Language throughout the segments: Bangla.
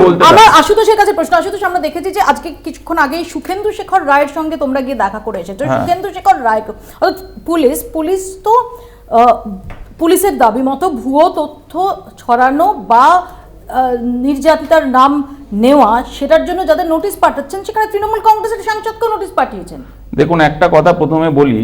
বলতে আমার। আশুতোষের কাছে প্রশ্ন আশুতোষ আমরা দেখেছি যে আজকে কিছুক্ষণ আগেই সুখেন্দু শেখর রায়ের সঙ্গে তোমরা গিয়ে দেখা করে এসেছ হ্যাঁ। সুখেন্দু শেখর রায় পুলিশ পুলিশ তো পুলিশের দাবি মতো ভুয়ো তথ্য ছড়ানো বা নির্যাতিতার নাম নেওয়া সেটার জন্য যাদের নোটিশ পাঠাচ্ছেন সেখানে তৃণমূল কংগ্রেসের সাংসদকেও নোটিশ পাঠিয়েছেন দেখুন একটা কথা প্রথমে বলি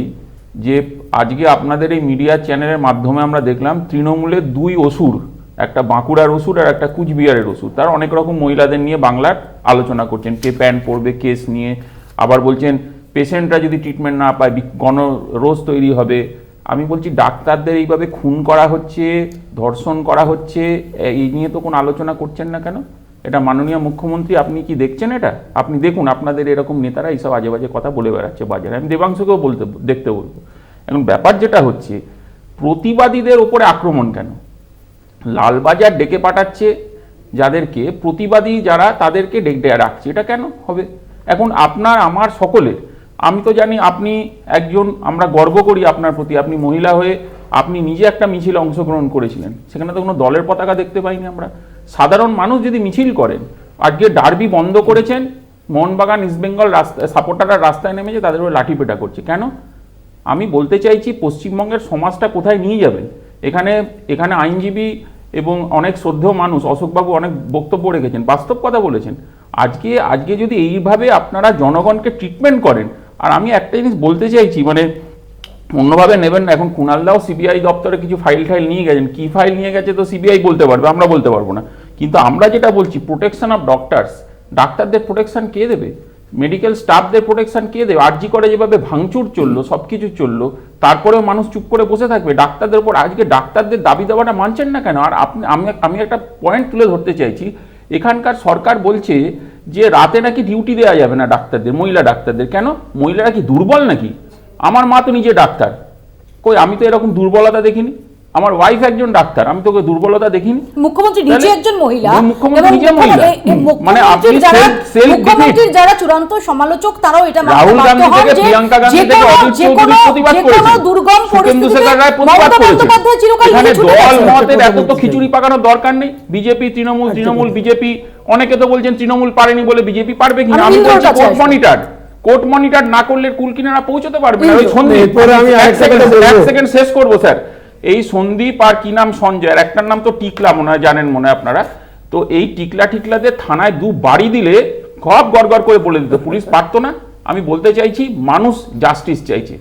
যে আজকে আপনাদের এই মিডিয়া চ্যানেলের মাধ্যমে আমরা দেখলাম তৃণমূলের দুই অসুর একটা বাঁকুড়ার ওষুধ আর একটা কুচবিহারের ওষুধ। তার অনেক রকম মহিলাদের নিয়ে বাংলার আলোচনা করছেন, কে প্যান্ট পরবে, কেস নিয়ে। আবার বলছেন, পেশেন্টরা যদি ট্রিটমেন্ট না পায় বি- গণরোষ তৈরি হবে। আমি বলছি, ডাক্তারদের এইভাবে খুন করা হচ্ছে, ধর্ষণ করা হচ্ছে এই নিয়ে তো কোনো আলোচনা করছেন না কেন? এটা মাননীয় মুখ্যমন্ত্রী, আপনি কি দেখছেন এটা? আপনি দেখুন, আপনাদের এরকম নেতারা এইসব আজে বাজে কথা বলে বেড়াচ্ছে বাজারে। আমি দেবাংশকেও বলতে দেখতে বলব। এখন ব্যাপার যেটা হচ্ছে, প্রতিবাদীদের ওপরে আক্রমণ কেন? লালবাজার ডেকে পাঠাচ্ছে, যাদেরকে প্রতিবাদী যারা তাদেরকে ডেকে রাখছে। এটা কেন হবে? এখন আপনার, আমার সকলের, আমি তো জানি আপনি একজন, আমরা গর্ব করি আপনার প্রতি, আপনি মহিলা হয়ে আপনি নিজে একটা মিছিলে অংশগ্রহণ করেছিলেন। সেখানে তো কোনো দলের পতাকা দেখতে পাইনি আমরা। সাধারণ মানুষ যদি মিছিল করেন, আজকে ডার্বি বন্ধ করেছেন, মোহনবাগান ইস্টবেঙ্গল রাস্তা, সাপোর্টাররা রাস্তায় নেমেছে, তাদের উপরে লাঠিপেটা করছে। কেন? আমি বলতে চাইছি, পশ্চিমবঙ্গের সমাজটা কোথায় নিয়ে যাবেন? এখানে এখানে আইনজীবী এবং অনেক শ্রদ্ধেয় মানুষ, অশোকবাবু অনেক বক্তব্য রেখেছেন, বাস্তব কথা বলেছেন। আজকে আজকে যদি এইভাবে আপনারা জনগণকে ট্রিটমেন্ট করেন, আর আমি একটা জিনিস বলতে চাইছি মানে অন্যভাবে নেবেন না, এখন কুণালদাও সিবিআই দপ্তরে কিছু ফাইল টাইল নিয়ে গেছেন, কি ফাইল নিয়ে গেছে তো সিবিআই বলতে পারবে, আমরা বলতে পারব না। কিন্তু আমরা যেটা বলছি প্রোটেকশন অফ ডক্টরস ডাক্তারদের প্রোটেকশন কে দেবে? মেডিকেল স্টাফদের প্রোটেকশন কে দেবে? আরজি করে যেভাবে ভাঙচুর চলল সব কিছু চলল, তারপরেও মানুষ চুপ করে বসে থাকবে? ডাক্তারদের উপর আজকে ডাক্তারদের দাবি দেওয়াটা মানছেন না কেন? আর আপনি, আমি আমি একটা পয়েন্ট তুলে ধরতে চাইছি, এখানকার সরকার বলছে যে রাতে নাকি ডিউটি দেওয়া যাবে না ডাক্তারদের, মহিলা ডাক্তারদের। কেন? মহিলারা কি দুর্বল নাকি? আমার মা তো নিজে ডাক্তার। কই, আমি তো এরকম দুর্বলতা দেখিনি। আমার ওয়াইফ একজন ডাক্তার আমি তোকে দুর্বলতা দেখিনি। মুখ্যমন্ত্রী নিজে একজন মহিলা মুখ্যমন্ত্রী নিজে মহিলা। মানে আপনি মুখ্যমন্ত্রীর যারা self- self মুখ্যমন্ত্রীর যারা চূড়ান্ত সমালোচক তারাও এটা মানতে রাহুল গান্ধী থেকে প্রিয়াঙ্কা গান্ধী থেকে অজিত চৌধুরী প্রতিবাদ যে কোনো দুর্গম পরিস্থিতিতে শেখর রায় প্রতিবাদ মমতা বন্দ্যোপাধ্যায় চিরকাল এখানে দল। মতের এত তো খিচুড়ি পাকানোর দরকার নেই। বিজেপি তৃণমূল তৃণমূল বিজেপি অনেকে তো বলছেন তৃণমূল পারেনি বলে বিজেপি পারবে কিনা। আমি বলছি কোর্ট মনিটর কোর্ট মনিটর না করলে কুলকিনারা পৌঁছতে পারবে না। ওই এরপরে আমি এক সেকেন্ড এক সেকেন্ড শেষ করব স্যার। এই সন্দীপ আর কি নাম সঞ্জয়ের? একটার নাম তো টিকলা মনে হয়, জানেন মনে হয় আপনারা। তো এই টিকলা টিকলাদের থানায় দু বাড়ি দিলে খব গড় করে বলে দিত। পুলিশ পারতো না। আমি বলতে চাইছি, মানুষ জাস্টিস চাইছে।